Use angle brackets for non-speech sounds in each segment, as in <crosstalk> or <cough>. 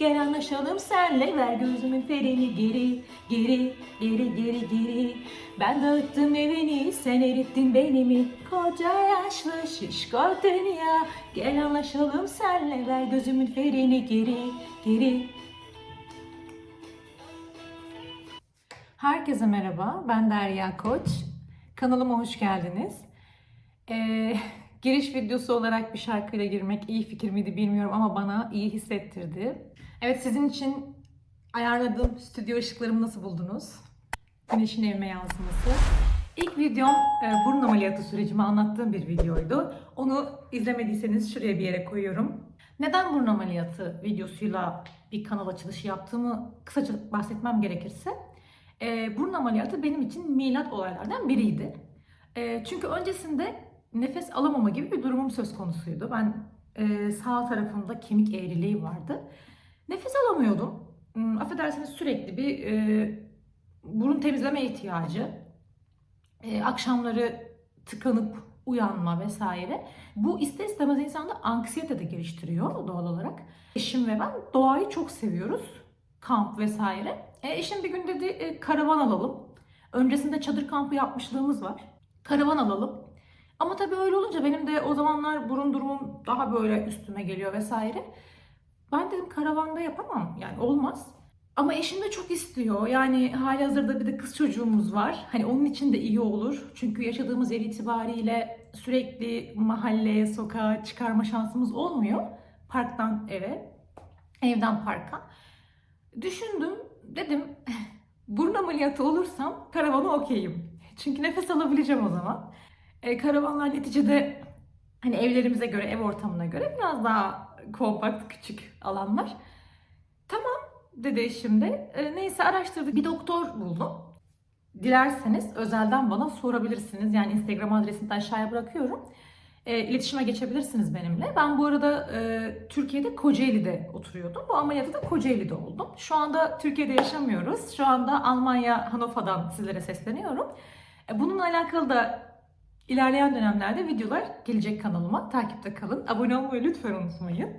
Gel anlaşalım senle ver gözümün ferini geri Geri geri geri geri Ben dağıttım evini sen erittin benimi Koca yaşlı şişko dünya Gel anlaşalım senle ver gözümün ferini geri Geri Herkese merhaba, ben Derya Koç. Kanalıma hoş geldiniz. Ee, giriş videosu olarak bir şarkıyla girmek iyi fikir miydi bilmiyorum ama bana iyi hissettirdi. Evet, sizin için ayarladığım stüdyo ışıklarımı nasıl buldunuz? Güneşin evime yansıması. İlk videom e, burun ameliyatı sürecimi anlattığım bir videoydu. Onu izlemediyseniz şuraya bir yere koyuyorum. Neden burun ameliyatı videosuyla bir kanal açılışı yaptığımı kısaca bahsetmem gerekirse e, burun ameliyatı benim için milat olaylardan biriydi. E, çünkü öncesinde nefes alamama gibi bir durumum söz konusuydu. Ben e, sağ tarafımda kemik eğriliği vardı. Nefes alamıyordum. Hmm, affedersiniz sürekli bir e, burun temizleme ihtiyacı. E, akşamları tıkanıp uyanma vesaire. Bu ister istemez insanda anksiyete de geliştiriyor doğal olarak. Eşim ve ben doğayı çok seviyoruz. Kamp vesaire. E, eşim bir gün dedi e, karavan alalım. Öncesinde çadır kampı yapmışlığımız var. Karavan alalım. Ama tabii öyle olunca benim de o zamanlar burun durumum daha böyle üstüme geliyor vesaire. Ben dedim karavanda yapamam yani olmaz. Ama eşim de çok istiyor. Yani hali hazırda bir de kız çocuğumuz var. Hani onun için de iyi olur. Çünkü yaşadığımız yer itibariyle sürekli mahalleye, sokağa çıkarma şansımız olmuyor. Parktan eve, evden parka. Düşündüm, dedim burun ameliyatı olursam karavana okeyim. Çünkü nefes alabileceğim o zaman. E, karavanlar neticede hani evlerimize göre, ev ortamına göre biraz daha kompakt, küçük alanlar. Tamam dedi eşim de. E, neyse araştırdık. Bir doktor buldum. Dilerseniz özelden bana sorabilirsiniz. Yani Instagram adresini de aşağıya bırakıyorum. E, iletişime geçebilirsiniz benimle. Ben bu arada e, Türkiye'de Kocaeli'de oturuyordum. Bu ameliyatı da Kocaeli'de oldum. Şu anda Türkiye'de yaşamıyoruz. Şu anda Almanya, Hannover'dan sizlere sesleniyorum. E, bununla alakalı da ilerleyen dönemlerde videolar gelecek kanalıma. Takipte kalın. Abone olmayı lütfen unutmayın.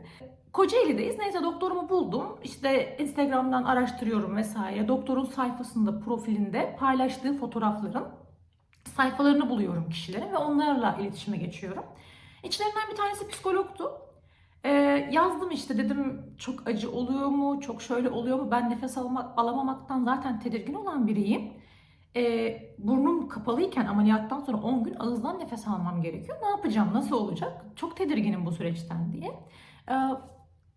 Kocaeli'deyiz. Neyse doktorumu buldum. İşte Instagram'dan araştırıyorum vesaire. Doktorun sayfasında, profilinde paylaştığı fotoğrafların sayfalarını buluyorum kişilerin ve onlarla iletişime geçiyorum. İçlerinden bir tanesi psikologtu. Ee, yazdım işte dedim çok acı oluyor mu, çok şöyle oluyor mu? Ben nefes alamamaktan zaten tedirgin olan biriyim. Ee, burnum kapalıyken ameliyattan sonra 10 gün ağızdan nefes almam gerekiyor. Ne yapacağım, nasıl olacak? Çok tedirginim bu süreçten diye. Ee,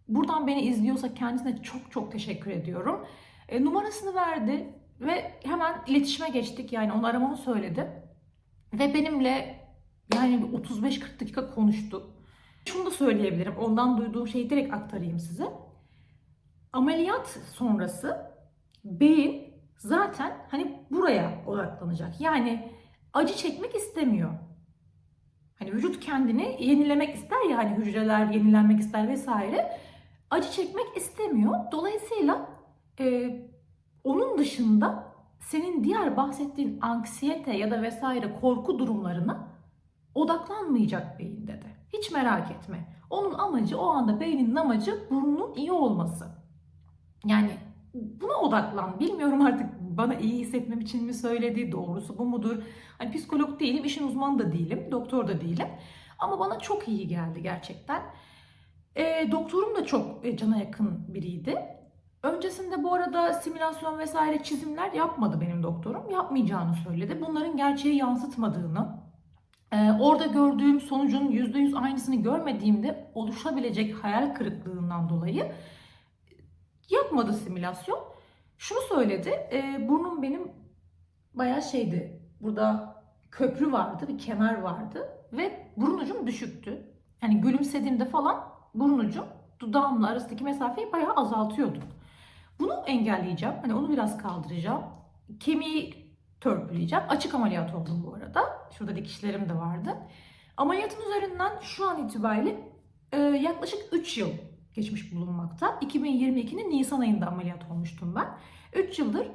buradan beni izliyorsa kendisine çok çok teşekkür ediyorum. Ee, numarasını verdi ve hemen iletişime geçtik. Yani onu aramamı söyledi. Ve benimle yani 35-40 dakika konuştu. Şunu da söyleyebilirim. Ondan duyduğum şeyi direkt aktarayım size. Ameliyat sonrası beyin zaten hani buraya odaklanacak. Yani acı çekmek istemiyor. Hani vücut kendini yenilemek ister ya hani hücreler yenilenmek ister vesaire. Acı çekmek istemiyor. Dolayısıyla e, onun dışında senin diğer bahsettiğin anksiyete ya da vesaire korku durumlarına odaklanmayacak beyin dedi. Hiç merak etme. Onun amacı o anda beynin amacı burnunun iyi olması. Yani buna odaklan. Bilmiyorum artık bana iyi hissetmem için mi söyledi, doğrusu bu mudur? Hani psikolog değilim, işin uzmanı da değilim, doktor da değilim. Ama bana çok iyi geldi gerçekten. E, doktorum da çok e, cana yakın biriydi. Öncesinde bu arada simülasyon vesaire çizimler yapmadı benim doktorum. Yapmayacağını söyledi. Bunların gerçeği yansıtmadığını, e, orada gördüğüm sonucun %100 aynısını görmediğimde oluşabilecek hayal kırıklığından dolayı yapmadı simülasyon. Şunu söyledi, e, burnum benim bayağı şeydi, burada köprü vardı, bir kemer vardı ve burun ucum düşüktü. Yani gülümsediğimde falan burun ucum dudağımla arasındaki mesafeyi bayağı azaltıyordu. Bunu engelleyeceğim. Hani onu biraz kaldıracağım. Kemiği törpüleyeceğim. Açık ameliyat oldum bu arada. Şurada dikişlerim de vardı. Ameliyatın üzerinden şu an itibariyle e, yaklaşık 3 yıl geçmiş bulunmakta. 2022'nin Nisan ayında ameliyat olmuştum ben. 3 yıldır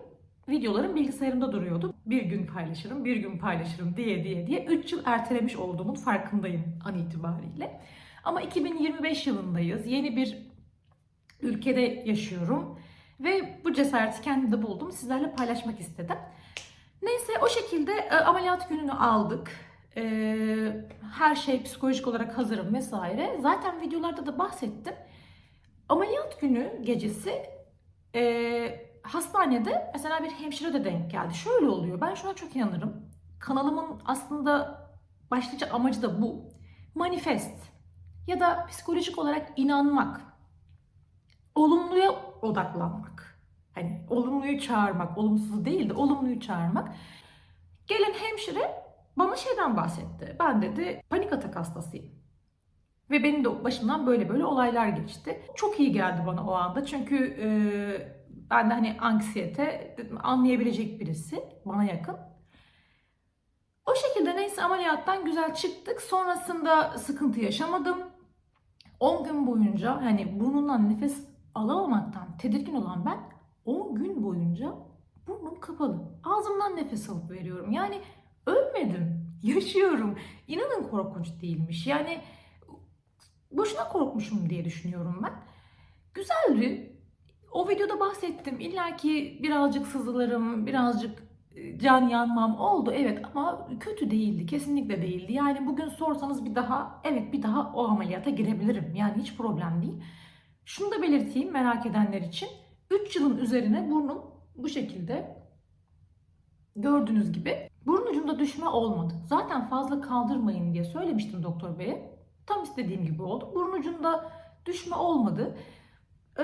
videolarım bilgisayarımda duruyordu. Bir gün paylaşırım, bir gün paylaşırım diye diye diye 3 yıl ertelemiş olduğumun farkındayım an itibariyle. Ama 2025 yılındayız. Yeni bir ülkede yaşıyorum. Ve bu cesareti kendimde buldum. Sizlerle paylaşmak istedim. Neyse o şekilde e, ameliyat gününü aldık. E, her şey psikolojik olarak hazırım vesaire. Zaten videolarda da bahsettim. Ameliyat günü gecesi e, hastanede mesela bir hemşire de denk geldi. Şöyle oluyor. Ben şuna çok inanırım. Kanalımın aslında başlıca amacı da bu. Manifest ya da psikolojik olarak inanmak. Olumluya odaklanmak. Hani olumluyu çağırmak, olumsuzu değil de olumluyu çağırmak. Gelen hemşire bana şeyden bahsetti. Ben dedi panik atak hastasıyım. Ve benim de başımdan böyle böyle olaylar geçti. Çok iyi geldi bana o anda. Çünkü e, ben de hani anksiyete anlayabilecek birisi bana yakın. O şekilde neyse ameliyattan güzel çıktık. Sonrasında sıkıntı yaşamadım. 10 gün boyunca hani burnundan nefes alamamaktan tedirgin olan ben 10 gün boyunca burnum kapalı. Ağzımdan nefes alıp veriyorum. Yani ölmedim. <laughs> Yaşıyorum. İnanın korkunç değilmiş. Yani boşuna korkmuşum diye düşünüyorum ben. Güzeldi. O videoda bahsettim. İlla ki birazcık sızılarım, birazcık e, can yanmam oldu evet ama kötü değildi. Kesinlikle değildi. Yani bugün sorsanız bir daha evet bir daha o ameliyata girebilirim. Yani hiç problem değil. Şunu da belirteyim merak edenler için. 3 yılın üzerine burnum bu şekilde gördüğünüz gibi burun ucunda düşme olmadı. Zaten fazla kaldırmayın diye söylemiştim doktor beye. Tam istediğim gibi oldu. Burun ucunda düşme olmadı. Ee,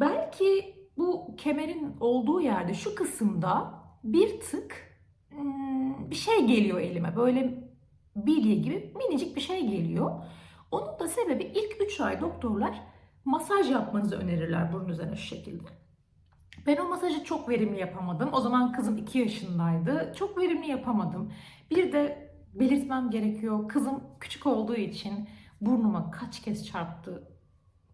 belki bu kemerin olduğu yerde şu kısımda bir tık hmm, bir şey geliyor elime. Böyle bilye gibi minicik bir şey geliyor. Onun da sebebi ilk 3 ay doktorlar masaj yapmanızı önerirler burun üzerine şu şekilde. Ben o masajı çok verimli yapamadım. O zaman kızım 2 yaşındaydı. Çok verimli yapamadım. Bir de belirtmem gerekiyor. Kızım küçük olduğu için burnuma kaç kez çarptı.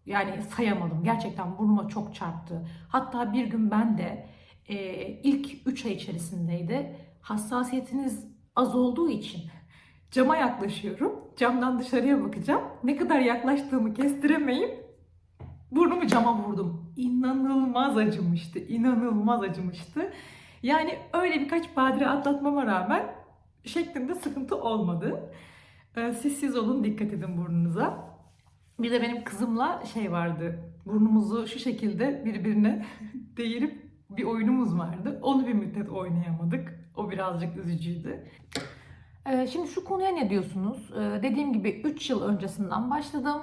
Yani sayamadım. Gerçekten burnuma çok çarptı. Hatta bir gün ben de e, ilk 3 ay içerisindeydi. Hassasiyetiniz az olduğu için <laughs> cama yaklaşıyorum. Camdan dışarıya bakacağım. Ne kadar yaklaştığımı kestiremeyip burnumu cama vurdum. İnanılmaz acımıştı. İnanılmaz acımıştı. Yani öyle birkaç badire atlatmama rağmen şeklinde sıkıntı olmadı. Ee, Siz siz olun dikkat edin burnunuza. Bir de benim kızımla şey vardı. Burnumuzu şu şekilde birbirine <laughs> değirip bir oyunumuz vardı. Onu bir müddet oynayamadık. O birazcık üzücüydü. Ee, Şimdi şu konuya ne diyorsunuz? Ee, Dediğim gibi 3 yıl öncesinden başladım.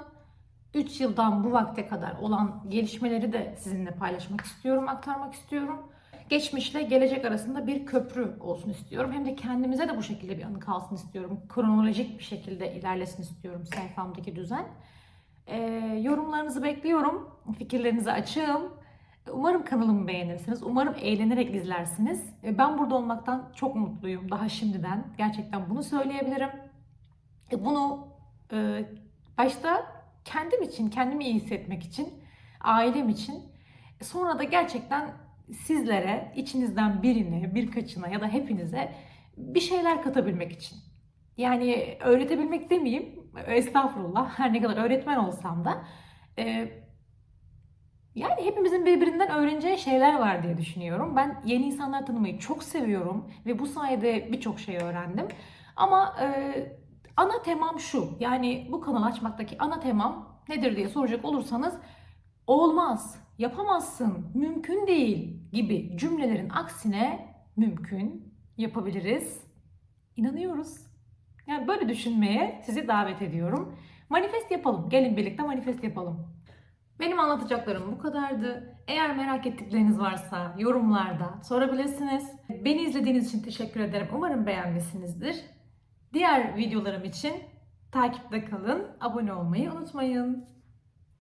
3 yıldan bu vakte kadar olan gelişmeleri de sizinle paylaşmak istiyorum, aktarmak istiyorum. Geçmişle gelecek arasında bir köprü olsun istiyorum. Hem de kendimize de bu şekilde bir anı kalsın istiyorum. Kronolojik bir şekilde ilerlesin istiyorum sayfamdaki düzen. Ee, yorumlarınızı bekliyorum. Fikirlerinizi açığım. Umarım kanalımı beğenirsiniz. Umarım eğlenerek izlersiniz. Ben burada olmaktan çok mutluyum daha şimdiden. Gerçekten bunu söyleyebilirim. E, Bunu e, başta kendim için, kendimi iyi hissetmek için, ailem için, e, sonra da gerçekten sizlere, içinizden birine, birkaçına ya da hepinize bir şeyler katabilmek için. Yani öğretebilmek demeyeyim, estağfurullah her ne kadar öğretmen olsam da e, yani hepimizin birbirinden öğreneceği şeyler var diye düşünüyorum. Ben yeni insanlar tanımayı çok seviyorum ve bu sayede birçok şey öğrendim. Ama e, ana temam şu, yani bu kanal açmaktaki ana temam nedir diye soracak olursanız olmaz, yapamazsın, mümkün değil gibi cümlelerin aksine mümkün, yapabiliriz, inanıyoruz. Yani böyle düşünmeye sizi davet ediyorum. Manifest yapalım. Gelin birlikte manifest yapalım. Benim anlatacaklarım bu kadardı. Eğer merak ettikleriniz varsa yorumlarda sorabilirsiniz. Beni izlediğiniz için teşekkür ederim. Umarım beğenmişsinizdir. Diğer videolarım için takipte kalın. Abone olmayı unutmayın.